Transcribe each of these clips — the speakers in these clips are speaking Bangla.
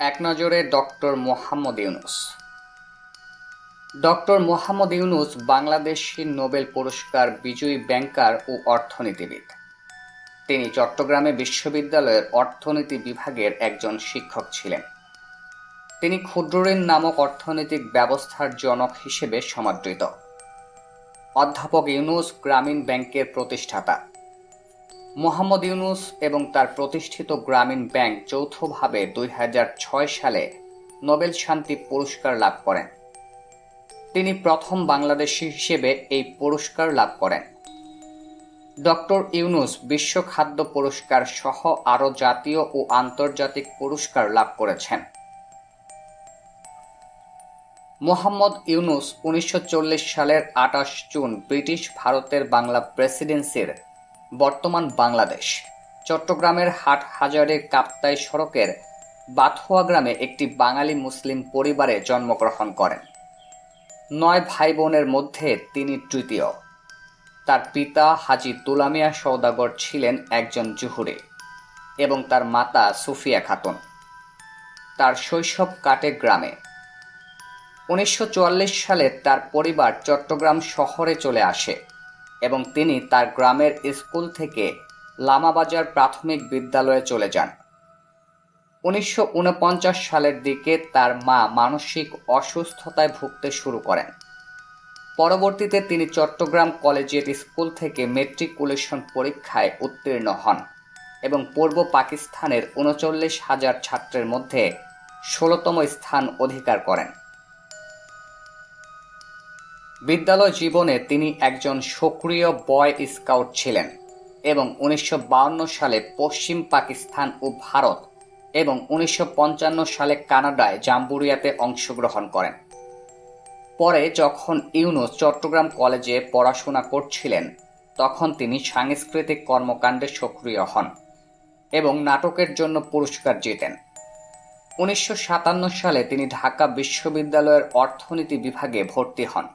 এক নজরে doctor Muhammad Yunus. Doctor Muhammad Yunus Bangladeshi Nobel পুরস্কার বিজয়ী ব্যাংকার ও অর্থনীতিবিদ। তিনি চট্টগ্রামে বিশ্ববিদ্যালয়ের অর্থনীতি বিভাগের একজন শিক্ষক ছিলেন। তিনি ক্ষুদ্রঋণ নামক অর্থনৈতিক ব্যবস্থার জনক হিসেবে সমাদৃত। অধ্যাপক ইউনুস গ্রামীণ ব্যাংকের প্রতিষ্ঠাতা। মোহাম্মদ ইউনুস এবং তার প্রতিষ্ঠিত গ্রামীণ ব্যাংক যৌথভাবে দুই ছয় সালে নোবেল শান্তি পুরস্কার লাভ করেন। তিনি প্রথম বাংলাদেশি হিসেবে এই পুরস্কার লাভ করেন। ডক্টর ইউনুস বিশ্ব খাদ্য পুরস্কার সহ আরও জাতীয় ও আন্তর্জাতিক পুরস্কার লাভ করেছেন। মোহাম্মদ ইউনুস উনিশশো চল্লিশ সালের আটাশ জুন ব্রিটিশ ভারতের বাংলা প্রেসিডেন্সির বর্তমান বাংলাদেশ। চট্টগ্রামের হাট হাজারের কাপ্তাই সড়কের বাথুয়া গ্রামে একটি বাঙালি মুসলিম পরিবারে জন্মগ্রহণ করেন। নয় ভাই বোনের মধ্যে তিনি তৃতীয়। তার পিতা হাজি তুলামিয়া সৌদাগর ছিলেন একজন জুহুরে এবং তার মাতা সুফিয়া খাতুন। তার শৈশব কাটে গ্রামে। উনিশশো চুয়াল্লিশ সালে তার পরিবার চট্টগ্রাম শহরে চলে আসে। এবং তিনি তার গ্রামের স্কুল থেকে লামাবাজার প্রাথমিক বিদ্যালয়ে চলে যান। উনিশশো উনপঞ্চাশ সালের দিকে তার মা মানসিক অসুস্থতায় ভুগতে শুরু করেন। পরবর্তীতে তিনি চট্টগ্রাম কলেজিয়েট স্কুল থেকে মেট্রিকুলেশন পরীক্ষায় উত্তীর্ণ হন এবং পূর্ব পাকিস্তানের উনচল্লিশ হাজার ছাত্রের মধ্যে ষোলতম স্থান অধিকার করেন। বিদ্যালয় জীবনে তিনি একজন সক্রিয় বয় স্কাউট ছিলেন এবং উনিশশো সালে পশ্চিম পাকিস্তান ও ভারত এবং উনিশশো পঞ্চান্ন সালে কানাডায় জাম্বুরিয়াতে অংশগ্রহণ করেন। পরে যখন ইউনুস চট্টগ্রাম কলেজে পড়াশোনা করছিলেন, তখন তিনি সাংস্কৃতিক কর্মকাণ্ডে সক্রিয় হন এবং নাটকের জন্য পুরস্কার জেতেন। উনিশশো সাতান্ন সালে তিনি ঢাকা বিশ্ববিদ্যালয়ের অর্থনীতি বিভাগে ভর্তি হন।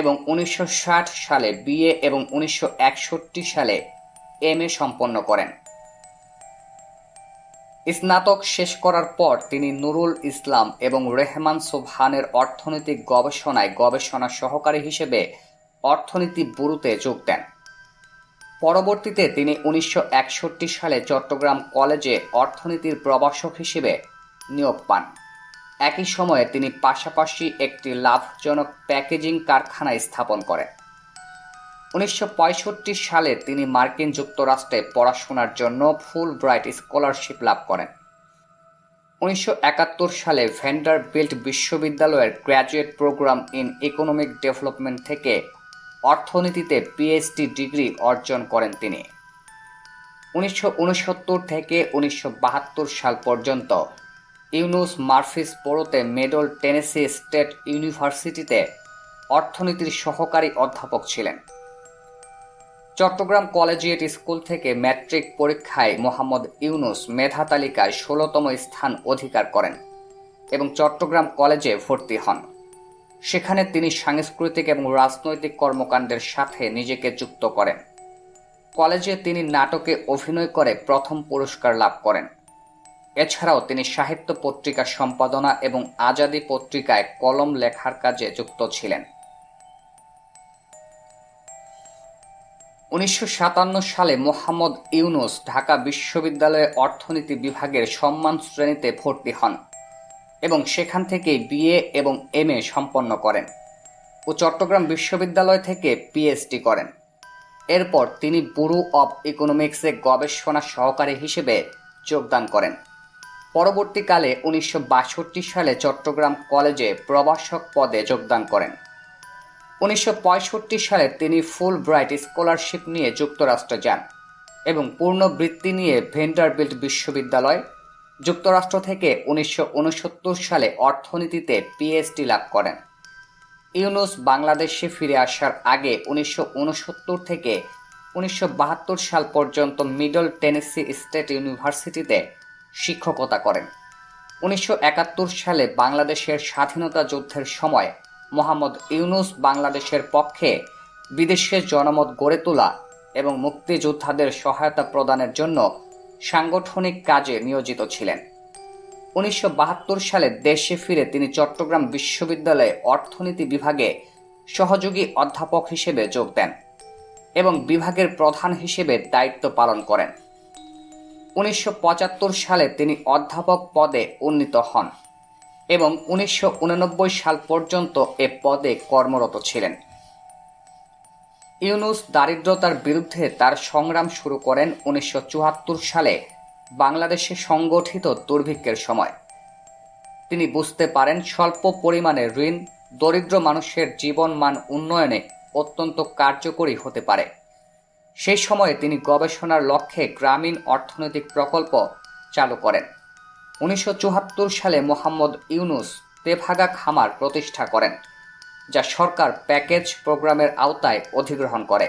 এবং উনিশশো ষাট সালে বিএ এবং উনিশশো একষট্টি সালে এম এ সম্পন্ন করেন। স্নাতক শেষ করার পর তিনি নুরুল ইসলাম এবং রেহমান সোবহানের অর্থনৈতিক গবেষণায় গবেষণা সহকারী হিসেবে অর্থনীতি ব্যুরোতে যোগ দেন। পরবর্তীতে তিনি উনিশশো একষট্টি সালে চট্টগ্রাম কলেজে অর্থনীতির প্রভাষক হিসেবে নিয়োগ পান। একই সময়ে তিনি পাশাপাশি একটি লাভজনক প্যাকেজিং কারখানা স্থাপন করেন। উনিশশো পঁয়ষট্টি সালে তিনি মার্কিন যুক্তরাষ্ট্রে পড়াশোনার জন্য ফুল ব্রাইট স্কলারশিপ লাভ করেন। উনিশশো একাত্তর সালে ভেন্ডার বিল্ট বিশ্ববিদ্যালয়ের graduate programme in economic development থেকে অর্থনীতিতে পিএইচডি ডিগ্রি অর্জন করেন তিনি। উনিশশো উনসত্তর থেকে উনিশশো বাহাত্তর সাল পর্যন্ত ইউনুস মার্ফিস পোরোতে মেডল টেনেসি স্টেট ইউনিভার্সিটিতে অর্থনীতির সহকারী অধ্যাপক ছিলেন। চট্টগ্রাম কলেজিয়েট স্কুল থেকে ম্যাট্রিক পরীক্ষায় মোহাম্মদ ইউনুস মেধা তালিকায় ষোলোতম স্থান অধিকার করেন এবং চট্টগ্রাম কলেজে ভর্তি হন। সেখানে তিনি সাংস্কৃতিক এবং রাজনৈতিক কর্মকাণ্ডের সাথে নিজেকে যুক্ত করেন। কলেজে তিনি নাটকে অভিনয় করে প্রথম পুরস্কার লাভ করেন। এছাড়াও তিনি সাহিত্য পত্রিকা সম্পাদনা এবং আজাদি পত্রিকায় কলম লেখার কাজে যুক্ত ছিলেন। উনিশশো সাতান্ন সালে মোহাম্মদ ইউনুস ঢাকা বিশ্ববিদ্যালয়ের অর্থনীতি বিভাগের সম্মান শ্রেণীতে ভর্তি হন এবং সেখান থেকে বিএ এবং এম এ সম্পন্ন করেন ও চট্টগ্রাম বিশ্ববিদ্যালয় থেকে পিএইচডি করেন। এরপর তিনি ব্যুরো অব ইকোনমিক্সে গবেষণা সহকারী হিসেবে যোগদান করেন। পরবর্তীকালে উনিশশো বাষট্টি সালে চট্টগ্রাম কলেজে প্রভাষক পদে যোগদান করেন। উনিশশো পঁয়ষট্টি সালে তিনি ফুল ব্রাইট স্কলারশিপ নিয়ে যুক্তরাষ্ট্রে যান এবং পূর্ণ বৃত্তি নিয়ে ভেন্ডারবিল্ট বিশ্ববিদ্যালয়, যুক্তরাষ্ট্র থেকে উনিশশো উনসত্তর সালে অর্থনীতিতে পিএইচডি লাভ করেন। ইউনুস বাংলাদেশে ফিরে আসার আগে উনিশশো উনসত্তর থেকে উনিশশো বাহাত্তর সাল পর্যন্ত মিডল টেনেসি স্টেট ইউনিভার্সিটিতে শিক্ষকতা করেন। উনিশশো একাত্তর সালে বাংলাদেশের স্বাধীনতা যুদ্ধের সময় মোহাম্মদ ইউনুস বাংলাদেশের পক্ষে বিদেশে জনমত গড়ে তোলা এবং মুক্তিযোদ্ধাদের সহায়তা প্রদানের জন্য সাংগঠনিক কাজে নিয়োজিত ছিলেন। উনিশশো বাহাত্তর সালে দেশে ফিরে তিনি চট্টগ্রাম বিশ্ববিদ্যালয়ে অর্থনীতি বিভাগে সহযোগী অধ্যাপক হিসেবে যোগ দেন এবং বিভাগের প্রধান হিসেবে দায়িত্ব পালন করেন। উনিশশো পঁচাত্তর সালে তিনি অধ্যাপক পদে উন্নীত হন এবং উনিশশো সাল পর্যন্ত এ পদে কর্মরত ছিলেন। ইউনুস দারিদ্রতার বিরুদ্ধে তার সংগ্রাম শুরু করেন উনিশশো চুয়াত্তর সালে বাংলাদেশে সংগঠিত দুর্ভিক্ষের সময়। তিনি বুঝতে পারেন স্বল্প পরিমাণে ঋণ দরিদ্র মানুষের জীবন মান উন্নয়নে অত্যন্ত কার্যকরী হতে পারে। সেই সময়ে তিনি গবেষণার লক্ষ্যে গ্রামীণ অর্থনৈতিক প্রকল্প চালু করেন। উনিশশো চুয়াত্তর সালে মোহাম্মদ ইউনুস তেভাগা খামার প্রতিষ্ঠা করেন, যা সরকার প্যাকেজ প্রোগ্রামের আওতায় অধিগ্রহণ করে।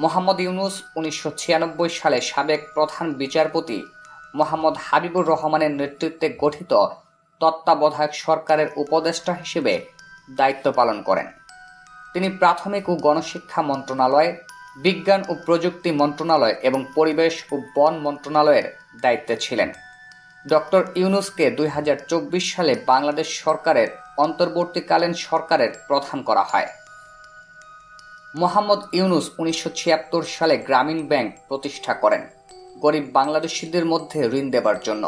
মোহাম্মদ ইউনুস উনিশশো ছিয়ানব্বই সালে সাবেক প্রধান বিচারপতি মোহাম্মদ হাবিবুর রহমানের নেতৃত্বে গঠিত তত্ত্বাবধায়ক সরকারের উপদেষ্টা হিসেবে দায়িত্ব পালন করেন। তিনি প্রাথমিক ও গণশিক্ষা মন্ত্রণালয়, বিজ্ঞান ও প্রযুক্তি মন্ত্রণালয় এবং পরিবেশ ও বন মন্ত্রণালয়ের দায়িত্বে ছিলেন। ডক্টর ইউনুসকে দুই হাজার চব্বিশ সালে বাংলাদেশ সরকারের অন্তর্বর্তীকালীন সরকারের প্রধান করা হয়। মোহাম্মদ ইউনুস উনিশশো ছিয়াত্তর সালে গ্রামীণ ব্যাংক প্রতিষ্ঠা করেন, গরিব বাংলাদেশিদের মধ্যে ঋণ দেবার জন্য।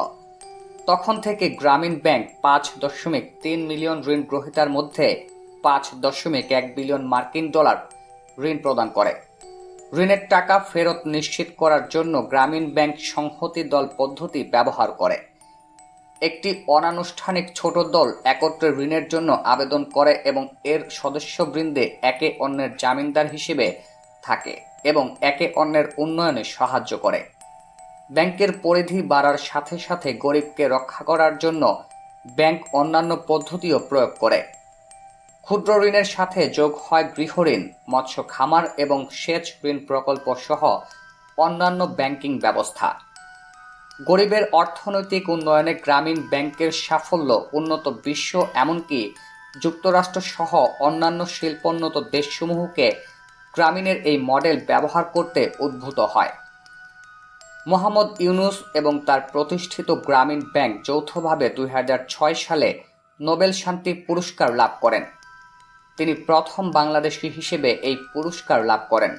তখন থেকে গ্রামীণ ব্যাংক পাঁচ দশমিক তিন মিলিয়ন ঋণ গ্রহীতার মধ্যে পাঁচ দশমিক এক বিলিয়ন মার্কিন ডলার ঋণ প্রদান করে। ঋণের টাকা ফেরত নিশ্চিত করার জন্য গ্রামীণ ব্যাংক সংহতি দল পদ্ধতি ব্যবহার করে। একটি অনানুষ্ঠানিক ছোট দল একত্রে ঋণের জন্য আবেদন করে এবং এর সদস্যবৃন্দে একে অন্যের জামিনদার হিসেবে থাকে এবং একে অন্যের উন্নয়নে সাহায্য করে। ব্যাংকের পরিধি বাড়ার সাথে সাথে গরিবকে রক্ষা করার জন্য ব্যাংক অন্যান্য পদ্ধতিও প্রয়োগ করে। ক্ষুদ্র ঋণের সাথে যোগ হয় গৃহঋণ মৎস্য খামার এবং সেচ ঋণ প্রকল্প সহ অন্যান্য ব্যাংকিং ব্যবস্থা। গরিবের অর্থনৈতিক উন্নয়নে গ্রামীণ ব্যাংকের সাফল্য উন্নত বিশ্ব, এমনকি যুক্তরাষ্ট্র সহ অন্যান্য শিল্পোন্নত দেশসমূহকে গ্রামীণের এই মডেল ব্যবহার করতে উদ্ভূত হয়। মোহাম্মদ ইউনুস এবং তার প্রতিষ্ঠিত গ্রামীণ ব্যাংক যৌথভাবে দুই হাজার ছয় সালে নোবেল শান্তি পুরস্কার লাভ করেন। তিনি প্রথম বাংলাদেশি হিসেবে এই পুরস্কার লাভ করেন।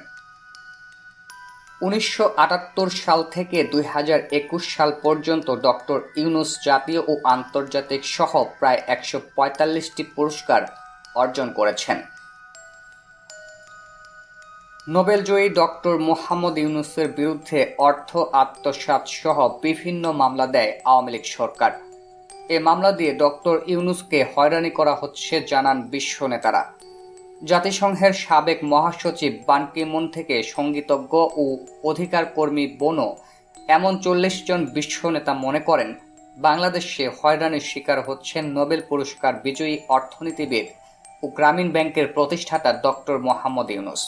উনিশশো আটাত্তর সাল থেকে দুই হাজার একুশ সাল পর্যন্ত ডক্টর ইউনুস জাতীয় ও আন্তর্জাতিক সহ প্রায় একশো পঁয়তাল্লিশটি পুরস্কার অর্জন করেছেন। নোবেলজয়ী ডক্টর মোহাম্মদ ইউনুসের বিরুদ্ধে অর্থ, আত্মসাৎ সহ বিভিন্ন মামলা দেয় আওয়ামী লীগ সরকার। এ মামলা দিয়ে ডক্টর ইউনুসকে হয়রানি করা হচ্ছে, জানান বিশ্ব নেতারা। জাতিসংঘের সাবেক মহাসচিব বান কিমুন থেকে সঙ্গীতজ্ঞ ও অধিকার কর্মী বনো এমন চল্লিশ জন বিশ্ব নেতা মনে করেন, বাংলাদেশে হয়রানির শিকার হচ্ছেন নোবেল পুরস্কার বিজয়ী অর্থনীতিবিদ ও গ্রামীণ ব্যাংকের প্রতিষ্ঠাতা ডক্টর মোহাম্মদ ইউনুস।